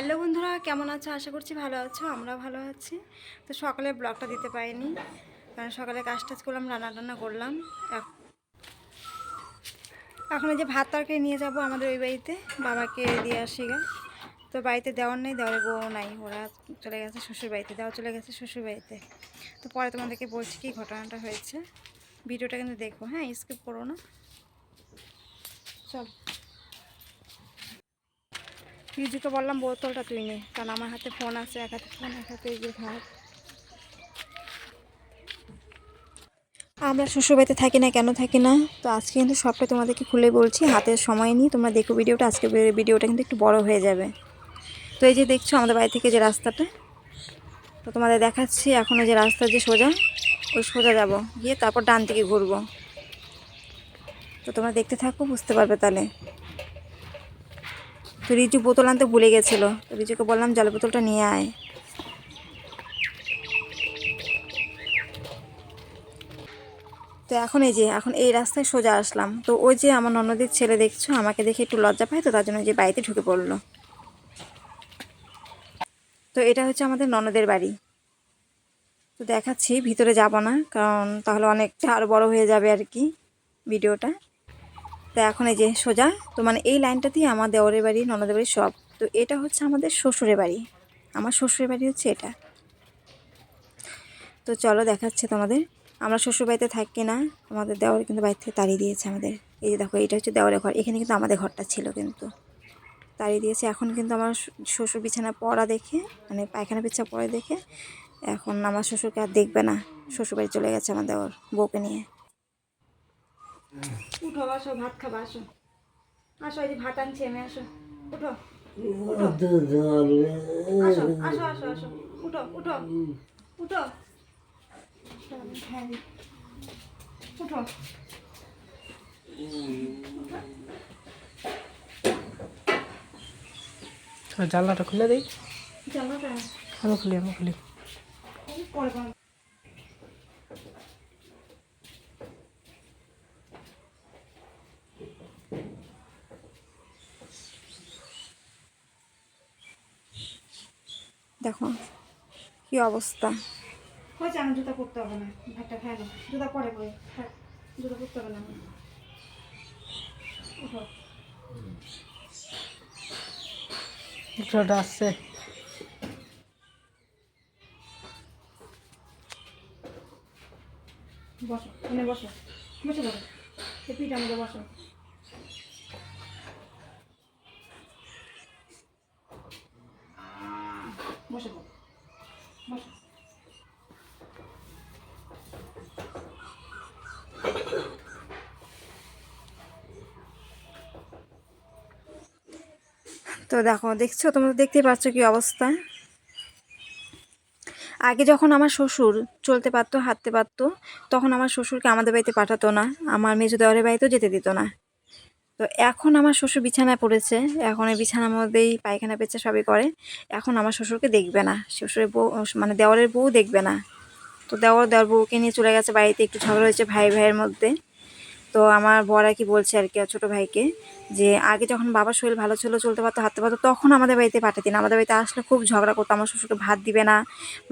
Hello বন্ধুরা, কেমন আছো? আশা করছি ভালো আছো আমরা ভালো আছি। তো সকালে ব্লগটা দিতে পারিনি, কারণ সকালে কাজ টাজ করলাম রান্না টান্না করলাম। এখ- এখন যে ভাত তরকারি নিয়ে যাব আমাদের ওই বাড়িতে, বাবাকে দিয়ে আসি গা। তো বাড়িতে দেওয়ার নেই, দেওয়ার বউ নাই, ওরা চলে গেছে শ্বশুর বাড়িতে, দেওয়া চলে গেছে শ্বশুর বাড়িতে। তো পরে তোমাদেরকে বলছি কি ঘটনাটা হয়েছে, ভিডিওটা কিন্তু দেখো হ্যাঁ স্কিপ করো না। চল। রিজুকে বললাম, বোতলটা তুই নে। কারণ আমার হাতে ফোন আছে, এক হাতে ফোন এক হাতে যে ভাত আমরা শ্বশুরবাড়িতে থাকি না, কেন থাকি না? তো আজকে কিন্তু সবটা তোমাদেরকে খুলে বলছি হাতের সময় নিয়ে তোমরা দেখো ভিডিওটা, আজকে ভিডিওটা কিন্তু একটু বড় হয়ে যাবে। তো এই যে দেখছ আমাদের বাড়ি থেকে যে রাস্তাটা, তো তোমাদের দেখাচ্ছি, এখন ওই যে রাস্তা যে সোজা, ওই সোজা যাব। গিয়ে তারপর ডান দিকে ঘুরবো। তো তোমরা দেখতে থাকো, বুঝতে পারবে তাহলে। তো রিজু বোতল আনতে ভুলে গেছিল। তো রিজুকে বললাম, জলের বোতলটা নিয়ে আয়। তো এখন এই যে, এখন এই রাস্তায় সোজা আসলাম। তো ওই যে আমার ননদের ছেলে দেখছ, আমাকে দেখে একটু লজ্জা পায়, তো তার জন্য যে বাড়িতে ঢুকে পড়ল। তো এটা হচ্ছে আমাদের ননদের বাড়ি। তো দেখাচ্ছি, ভিতরে যাব না, কারণ তাহলে অনেকটা আরও বড় হয়ে যাবে আর কি ভিডিওটা। তো এখন এই যে সোজা, তো মানে এই লাইনটাতেই আমার দেওরের বাড়ি, ননদের বাড়ি সব। তো এটা হচ্ছে আমাদের শ্বশুরের বাড়ি। আমার শ্বশুরের বাড়ি হচ্ছে এটা। তো চলো দেখাচ্ছে তোমাদের, আমরা শ্বশুর বাড়িতে থাকি না, আমাদের দেওয়ার কিন্তু বাড়ি থেকে তাড়িয়ে দিয়েছে আমাদের। এই যে দেখো, এটা হচ্ছে দেওয়ারের ঘর। এখানে কিন্তু আমাদের ঘরটা ছিল কিন্তু। তাড়িয়ে দিয়েছে। এখন কিন্তু আমার শ্বশুর বিছানা পড়া দেখে মানে পায়খানা বিছা পড়া দেখে, এখন আমার শ্বশুরকে আর দেখবে না। শ্বশুর বাড়ি চলে গেছে আমার দেওয়ার বউকে নিয়ে। উঠো আসো ভাত খাবা আসো। আসো এই ভাত আনছি আমি আসো। উঠো আসো আসো আসো আসো। উঠো উঠো উঠো। হ্যাঁ উঠো। জানলাটা খুলে দিই? জানলাটা। আমি খুলি আমি খুলি। দেখো কি অবস্থা। হয়েছে আমি জুতা পরতে হবে না ভাতটা খাই না। জুতা পরে পরে থাক, জুতা পরতে হবে না। ছোটটা আসছে বসো এনে বসো। বসে বসো পিঠা মধ্যে বসো বসে। দেখো, দেখছ? তোমরা দেখতেই পাচ্ছ কি অবস্থা। আগে যখন আমার শ্বশুর চলতে পারতো, হাঁটতে পারতো, তখন আমার শ্বশুরকে আমাদের বাড়িতে পাঠাতো না। আমার মেজো দেওয়ারের বাড়িতেও যেতে দিত না। তো এখন আমার শ্বশুর বিছানায় পড়েছে। এখন এই বিছানার মধ্যেই পায়খানা পেঁচা সবই করে। এখন আমার শ্বশুরকে দেখবে না। শ্বশুরের বউ মানে দেওয়ারের বউ দেখবে না। তো দেওয়ার দেওয়ার বউকে নিয়ে চলে গেছে বাড়িতে। একটু ঝগড়া হয়েছে ভাই ভাইয়ের মধ্যে। তো আমার আর কি বলছে আর কি ছোটো ভাইকে যে আগে যখন বাবার শরীর ভালো ছিল, চলতে পারতো, হাঁটতে পারতো, তখন আমাদের বাড়িতে পাঠাতেন। আমাদের বাড়িতে আসলে খুব ঝগড়া করতো, আমার শ্বশুরকে ভাত দিবে না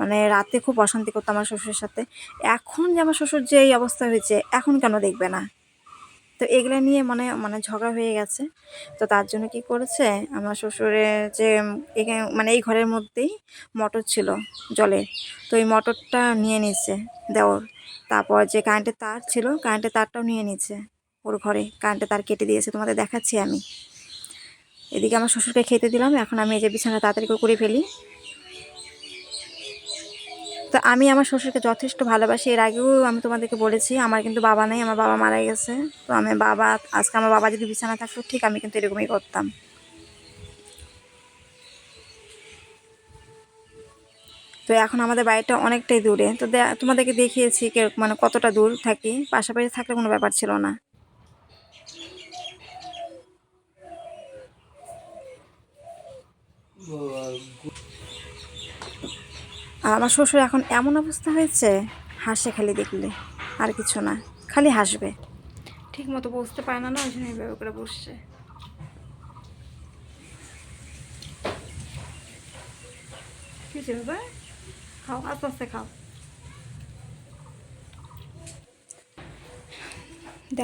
মানে রাতে খুব অশান্তি করতো আমার শ্বশুরের সাথে। এখন যে আমার শ্বশুর যে এই অবস্থা হয়েছে, এখন কেন দেখবে না? তো এগুলো নিয়ে মানে মানে ঝগড়া হয়ে গেছে। তো তার জন্য কি করেছে? আমার শ্বশুরের যে এখানে মানে এই ঘরের মধ্যেই মোটর ছিল জলের। তো এই মোটরটা নিয়ে নিচ্ছে দেওর। তারপর যে কারেন্টের তার ছিল কারেন্টের তারটাও নিয়ে নিচ্ছে ওর ঘরে। কারেন্টের তার কেটে দিয়েছে, তোমাদের দেখাচ্ছি আমি। এদিকে আমার শ্বশুরকে খেতে দিলাম, এখন আমি এই যে বিছানা তাড়াতাড়ি করে ফেলি। তো আমি আমার শ্বশুরকে যথেষ্ট ভালোবাসি। এর আগেও আমি তোমাদেরকে বলেছি, আমার কিন্তু বাবা নেই, আমার বাবা মারা গেছে। তো আমি বাবা, আজকে আমার বাবা যদি বিছানা থাকতো, ঠিক আমি কিন্তু এরকমই করতাম। তো এখন আমাদের বাড়িটা অনেকটাই দূরে। তো তোমাদেরকে দেখিয়েছি মানে কতটা দূর থাকি। পাশাপাশি থাকলে কোনো ব্যাপার ছিল না। আর আমার শ্বশুর এখন এমন অবস্থা হয়েছে হাসে খালি দেখলে আর কিছু না খালি হাসবে। ঠিক মতো বসতে পারে না না ওই জন্য এইভাবে করে বসছে। কিছু হবে খাও আস্তে আস্তে খাও।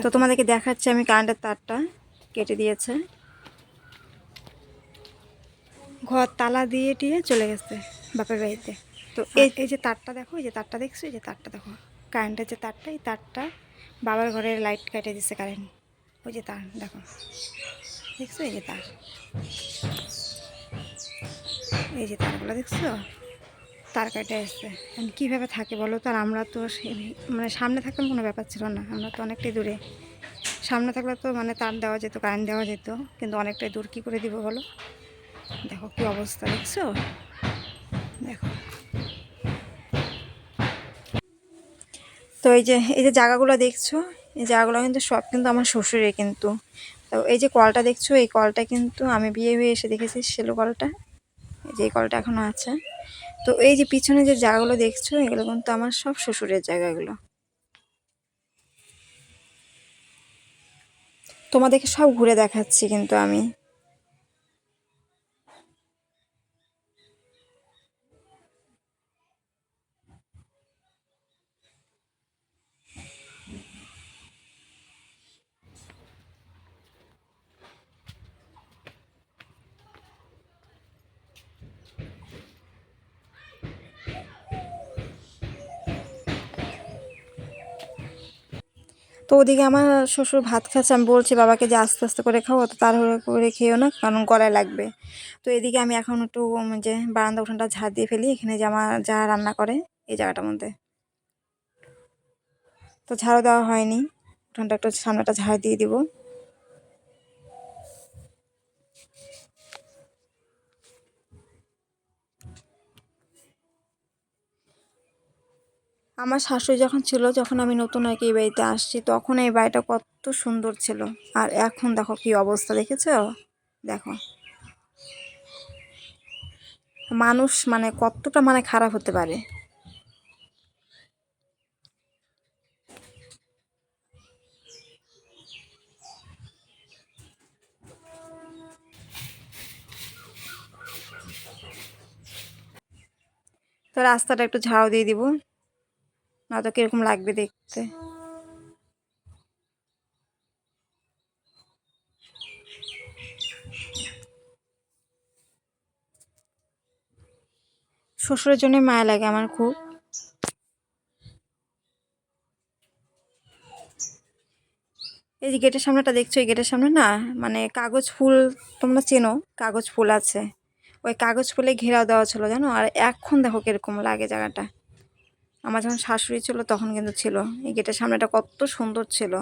তো তোমাদেরকে দেখাচ্ছি আমি কারেন্টের তারটা কেটে দিয়েছে। ঘর তালা দিয়ে টিয়ে চলে গেছে বাপের বাড়িতে। তো এই এই যে তারটা দেখো এই যে তারটা দেখছ এই যে তারটা দেখো। কারেন্টের যে তারটা এই তারটা বাবার ঘরের লাইট কেটে দিচ্ছে কারেন্ট ওই যে তার দেখো। দেখছ? এই যে তার। এই যে তারগুলো দেখছ? তার কাটে এখন কীভাবে থাকে বলো তো? আর আমরা তো মানে সামনে থাকতাম কোনো ব্যাপার ছিল না। আমরা তো অনেকটাই দূরে। সামনে থাকলে তো মানে তার দেওয়া যেত কারেন্ট দেওয়া যেত। কিন্তু অনেকটাই দূর কী করে দিব বলো? দেখো কী অবস্থা দেখছ? দেখো। তো এই যে এই যে জায়গাগুলো দেখছ, এই জায়গাগুলো কিন্তু সব কিন্তু আমার শ্বশুরের কিন্তু। তো এই যে কলটা দেখছ, এই কলটা কিন্তু আমি বিয়ে হয়ে এসে দেখেছি সেলো কলটা। এই যে এই কলটা এখনও আছে। তো এই যে পিছনে যে জায়গাগুলো দেখছ, এগুলো কিন্তু আমার সব শ্বশুরের জায়গাগুলো। তোমাদেরকে সব ঘুরে দেখাচ্ছি কিন্তু আমি। তো ওদিকে আমার শ্বশুর ভাত খাচ্ছে, আমি বলছি, বাবাকে যে আস্তে আস্তে করে খাও অত তাড়াহুড়ো করে খেয়েও না, কারণ গলায় লাগবে। তো এদিকে আমি এখন একটু যে বারান্দা উঠানটা ঝাড় দিয়ে ফেলি, এখানে যে আমার যা রান্না করে, এই জায়গাটার মধ্যে। তো ঝাড়ও দেওয়া হয়নি, উঠানটা একটু সামনেটা ঝাড় দিয়ে দিব। আমার শাশুড়ি যখন ছিল, যখন আমি নতুন আর কি এই বাড়িতে আসছি, তখন এই বাড়িটা কত সুন্দর ছিল। আর এখন দেখো কি অবস্থা, দেখেছ? দেখো। মানুষ মানে কতটা মানে খারাপ হতে পারে। তো রাস্তাটা একটু ঝাড়ু দিয়ে দিব। না তো কীরকম লাগবে দেখতে। শ্বশুরের জন্য মায়া লাগে আমার খুব। এই যে গেটের সামনেটা দেখছ, এই গেটের সামনে না মানে কাগজ ফুল তোমরা চেনো, কাগজ ফুল আছে। ওই কাগজ ফুলে ঘেরাও দেওয়া ছিল জানো, আর এখন দেখো কীরকম লাগে জায়গাটা। আমার যখন শাশুড়ি ছিল তখন কিন্তু ছিল। এই গেটের সামনেটা কত সুন্দর ছিল।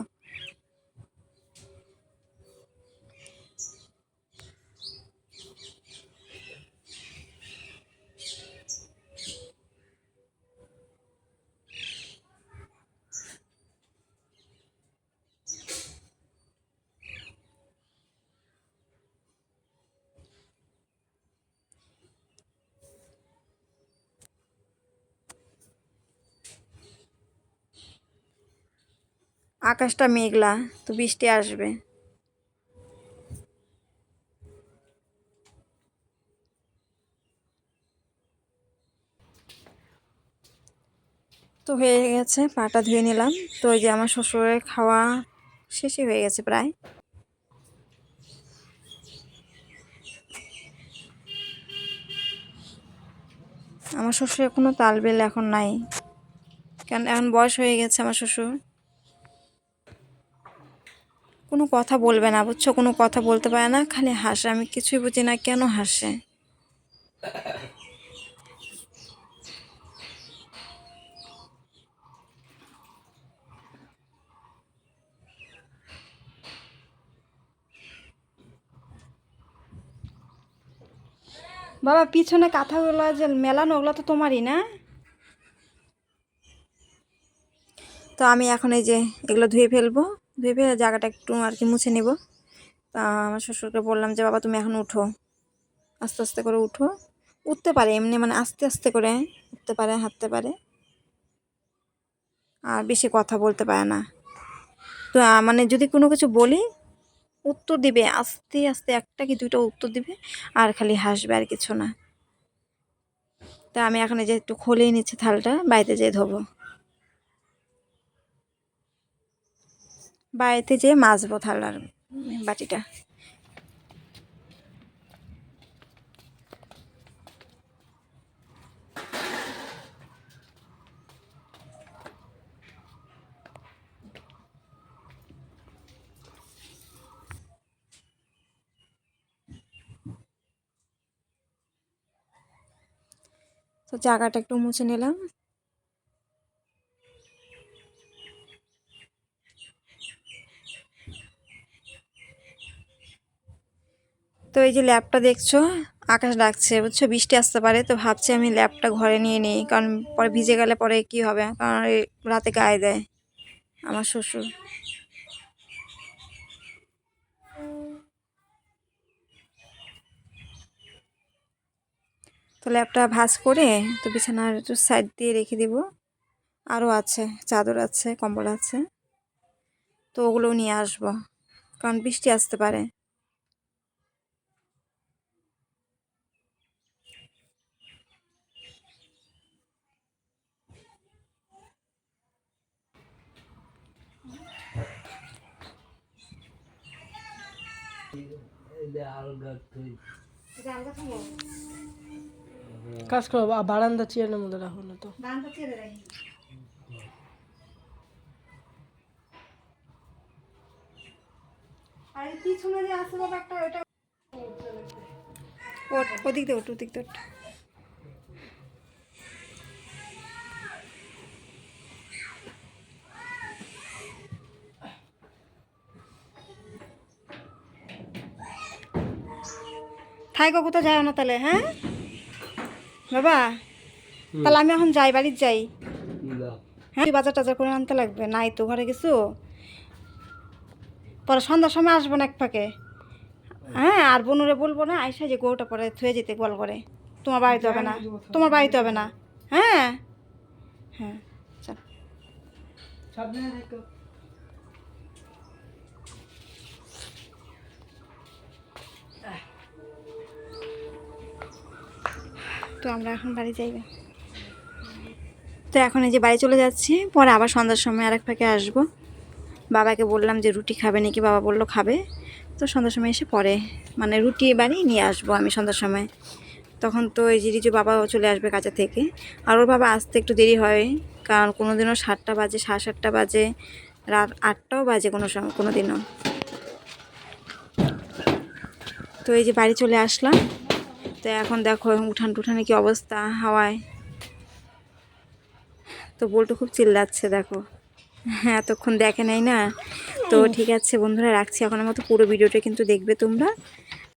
আকাশটা মেঘলা, তো বৃষ্টি আসবে। তো হয়ে গেছে, পাটা ধুয়ে নিলাম। তো ওই যে আমার শ্বশুরের খাওয়া শেষই হয়ে গেছে প্রায়। আমার শ্বশুর এখনও তালবেল এখন নাই। কারণ এখন বয়স হয়ে গেছে আমার শ্বশুর। কোনো কথা বলবে না, বুঝছ? কোনো কথা বলতে পারে না, খালি হাসে। আমি কিছুই বুঝি না কেন হাসে। বাবা, পিছনে কাঁথাগুলো যে মেলানো, ওগুলো তো তোমারই না? তো আমি এখন এই যে এগুলো ধুয়ে ফেলব। ফেলে জায়গাটা একটু আর কি মুছে নেব। তা আমার শ্বশুরকে বললাম যে, বাবা, তুমি এখন উঠো। আস্তে আস্তে করে উঠো। উঠতে পারে, এমনি মানে আস্তে আস্তে করে উঠতে পারে, হাঁটতে পারে। আর বেশি কথা বলতে পারে না। তো মানে যদি কোনো কিছু বলি, উত্তর দিবে। আস্তে আস্তে একটা কি দুটো উত্তর দিবে, আর খালি হাসবে আর কিছু না। তা আমি এখন যে একটু খোলেই নিচ্ছি থালটা বাড়িতে যেয়ে ধোবো। বাড়িতে যেয়ে মাজবো থালার বাটিটা। তো জায়গাটা একটু মুছে নিলাম। এই যে ল্যাপটা দেখছ, আকাশ ডাকছে, বুঝছ? বৃষ্টি আসতে পারে, তো ভাবছি আমি ল্যাপটা ঘরে নিয়ে নিই, কারণ পরে ভিজে গেলে পরে কি হবে? কারণ রাতে গায়ে দেয় আমার শ্বশুর। তো ল্যাপটা ভাজ করে, তো বিছানার একটু সাইড দিয়ে রেখে দিব। আরও আছে, চাদর আছে, কম্বল আছে, তো ওগুলোও নিয়ে আসব, কারণ বৃষ্টি আসতে পারে। কাজ করো বারান্দা চেয়ারের মধ্যে রাখো না তো। আর পিছনে যে আছে বাবা একটা ওটা ওদিক দিয়ে ওটা ওদিক দিয়ে ওঠ। থাইকো কোথাও যায় না তাহলে হ্যাঁ? বাবা, তাহলে আমি এখন যাই, বাড়ির যাই। হ্যাঁ বাজার টাজার করে আনতে লাগবে। নাই তো, ঘরে কিছু পরে সন্ধ্যার সময় আসব না এক ফাঁকে। হ্যাঁ আর বনুরে বলব না আইসা যে গরুটা পরে থুয়ে যেতে গোয়াল করে তোমার বাড়িতে হবে না। তোমার বাড়িতে হবে না। হ্যাঁ? হ্যাঁ চল। তো আমরা এখন বাড়ি যাইবে। তো এখন এই যে বাড়ি চলে যাচ্ছি, পরে আবার সন্ধ্যার সময় আর এক ফাঁকে আসব। বাবাকে বললাম যে রুটি খাবে নাকি? বাবা বলল খাবে। তো সন্ধ্যার সময় এসে পরে মানে রুটি বানিয়ে নিয়ে আসব আমি সন্ধ্যার সময়। তখন তো এই যে রিজু বাবাও চলে আসবে কাজে থেকে। আর ওর বাবা আসতে একটু দেরি হয়, কারণ কোনো দিনও সাতটা বাজে, সাড়ে সাতটা বাজে, রাত আটটাও বাজে কোনো সময় কোনো দিনও তো এই যে বাড়ি চলে আসলাম। তো এখন দেখো উঠান টুঠানে কি অবস্থা হাওয়ায়। তো বলটু খুব চিল্লাচ্ছে দেখো। হ্যাঁ এতক্ষণ দেখে নাই না? তো ঠিক আছে বন্ধুরা রাখছি। এখন আমার তো পুরো ভিডিওটা কিন্তু দেখবে তোমরা।